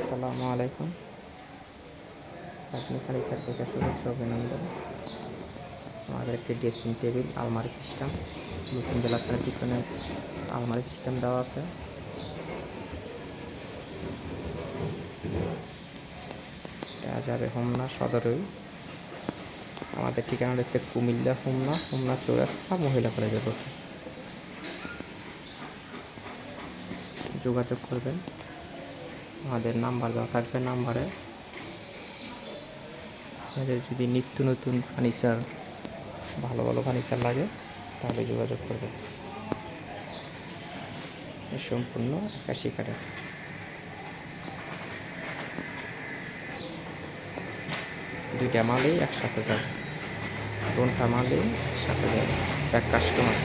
আসসালামু আলাইকুম। সাতনি ফার্নিচার থেকে শুভেচ্ছা, অভিনন্দন। আমাদের একটি ড্রেসিং টেবিল, আলমারি সিস্টেম। নতুন গ্লাসের পিছনে আলমারি সিস্টেম দেওয়া আছে। যাবে হোমনা সদরই। আমাদের ঠিকানা রয়েছে কুমিল্লা হোমনা হোমনা চৌরাস্তা, মহিলা কলেজের যোগাযোগ করবেন। আমাদের নাম্বার দেওয়া থাকবে নাম্বারে। আপনাদের যদি নিত্য নতুন ফার্নিচার ভালো ভালো ফার্নিচার লাগে, তাহলে যোগাযোগ করবেন এ সম্পূর্ণ একাশি কাঠের দুইটা মালেই একসাথে যাবে কোনটা মালেই একসাথে যাবে এক কাস্টমার